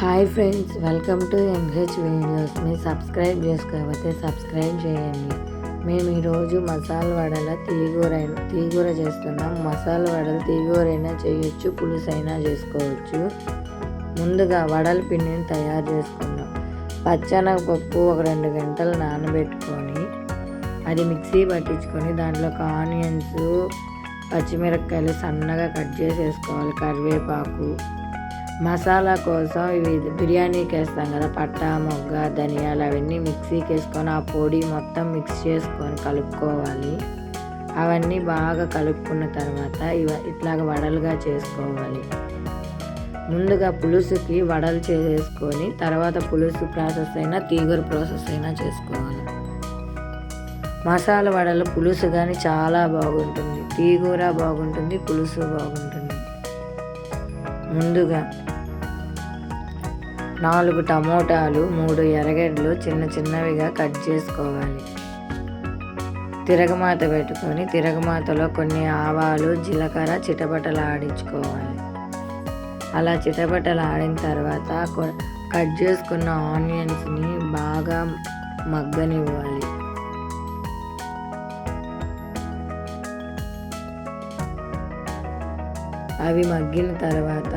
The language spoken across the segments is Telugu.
Hi friends welcome to MH videos. మీరు సబ్స్క్రైబ్ చేసుకోకపోతే సబ్స్క్రైబ్ చేయండి. మేము ఈరోజు మసాలా వడల తీగూర తీగూర చేస్తున్నాం. మసాలా వడలు తీగూరైనా చేయొచ్చు పులుసు అయినా చేసుకోవచ్చు. ముందుగా వడల పిండిని తయారు చేసుకుందాం. పచ్చనగపప్పు ఒక రెండు గంటలు నానబెట్టుకొని అది మిక్సీ పట్టించుకొని దాంట్లోకి ఆనియన్స్ పచ్చిమిరపకాయలు సన్నగా కట్ చేసేసుకోవాలి కరివేపాకు. మసాలా కోసం ఇవి బిర్యానీకి వేస్తాం కదా పట్టా మొగ్గ ధనియాలు అవన్నీ మిక్సీకి వేసుకొని ఆ పొడి మొత్తం మిక్స్ చేసుకొని కలుపుకోవాలి. అవన్నీ బాగా కలుపుకున్న తర్వాత ఇవ ఇట్లాగ వడలుగా చేసుకోవాలి. ముందుగా పులుసుకి వడలు చేసుకొని తర్వాత పులుసు ప్రాసెస్ అయినా తీగర ప్రాసెస్ అయినా చేసుకోవాలి. మసాలా వడలు పులుసు కానీ చాలా బాగుంటుంది. తీగూర బాగుంటుంది పులుసు బాగుంటుంది. ముందుగా నాలుగు టమోటాలు మూడు ఎర్రగడ్డలు చిన్న చిన్నవిగా కట్ చేసుకోవాలి. తిరగమాత పెట్టుకొని తిరగమాతలో కొన్ని ఆవాలు జీలకర్ర చిటపటలు ఆడించుకోవాలి అలా చిటపటలు ఆడిన తర్వాత కట్ చేసుకున్న ఆనియన్స్ని బాగా మగ్గనివ్వాలి. అవి మగ్గిన తర్వాత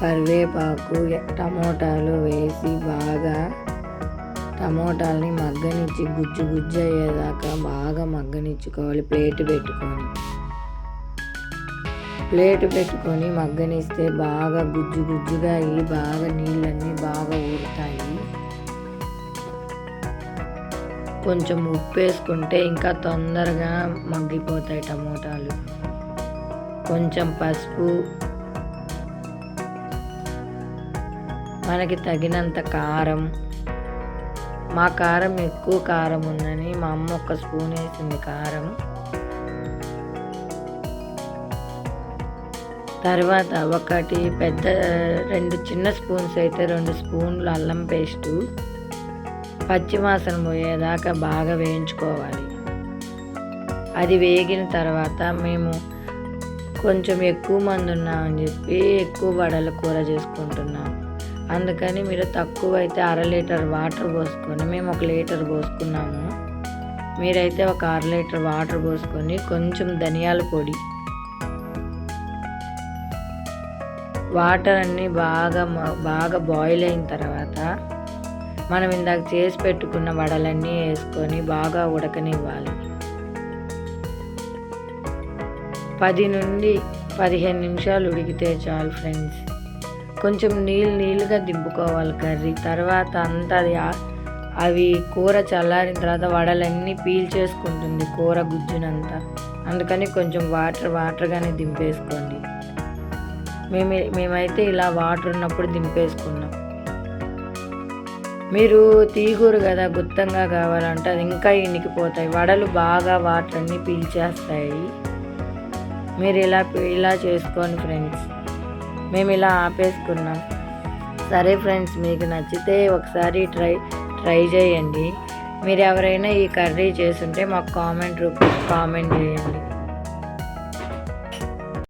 కరివేపాకు టమోటాలు వేసి బాగా టమోటాలని మగ్గనిచ్చి గుజ్జు గుజ్జు అయ్యేదాకా బాగా మగ్గనిచ్చుకోవాలి. ప్లేట్ పెట్టుకొని. ప్లేట్ పెట్టుకొని మగ్గనిస్తే బాగా గుజ్జు గుజ్జుగా అయ్యి బాగా నీళ్ళన్నీ బాగా ఊరుతాయి. కొంచెం ఉప్పు వేసుకుంటే ఇంకా తొందరగా మగ్గిపోతాయి టమోటాలు. కొంచెం పసుపు మనకి తగినంత కారం. మా కారం ఎక్కువ కారం ఉందని మా అమ్మ ఒక స్పూన్ వేసింది కారం. తర్వాత ఒకటి పెద్ద రెండు చిన్న స్పూన్స్ అయితే రెండు స్పూన్లు అల్లం పేస్టు. పచ్చివాసన పోయేదాకా బాగా వేయించుకోవాలి. అది వేగిన తర్వాత మేము కొంచెం ఎక్కువ మంది ఉన్నామని చెప్పి ఎక్కువ వడల కూర చేసుకుంటున్నాం అందుకని మీరు తక్కువ అయితే అర లీటర్ వాటర్ పోసుకొని మేము ఒక లీటర్ పోసుకున్నాము. మీరైతే ఒక అర లీటర్ వాటర్ పోసుకొని కొంచెం ధనియాల పొడి వాటర్ అన్నీ బాగా బాగా బాయిల్ అయిన తర్వాత మనం ఇందాక చేసి పెట్టుకున్న వడలన్నీ వేసుకొని బాగా ఉడకనివ్వాలి. పది నుండి పదిహేను నిమిషాలు ఉడికితే చాలు ఫ్రెండ్స్. కొంచెం నీళ్ళు నీళ్ళుగా దింపుకోవాలి కర్రీ. తర్వాత అంతా అది అవి కూర చల్లారిన తర్వాత వడలన్నీ పీల్ చేసుకుంటుంది కూర గుజ్జునంతా. అందుకని కొంచెం వాటర్ వాటర్గానే దింపేసుకోండి. మేము మేమైతే ఇలా వాటర్ ఉన్నప్పుడు దింపేసుకున్నాం. మీరు తీగూరు కదా గుత్తంగా కావాలంటే అది ఇంకా ఇనికిపోతాయి వడలు బాగా వాటర్ అన్నీ పీల్చేస్తాయి మీరు ఇలా ఇలా చేసుకోండి ఫ్రెండ్స్. మేము ఇలా ఆపేసుకున్నాం. సరే ఫ్రెండ్స్ మీకు నచ్చితే ఒకసారి ట్రై ట్రై చేయండి. మీరు ఎవరైనా ఈ కర్రీ చేసుంటే మాకు కామెంట్ రూపంలో కామెంట్ చేయండి.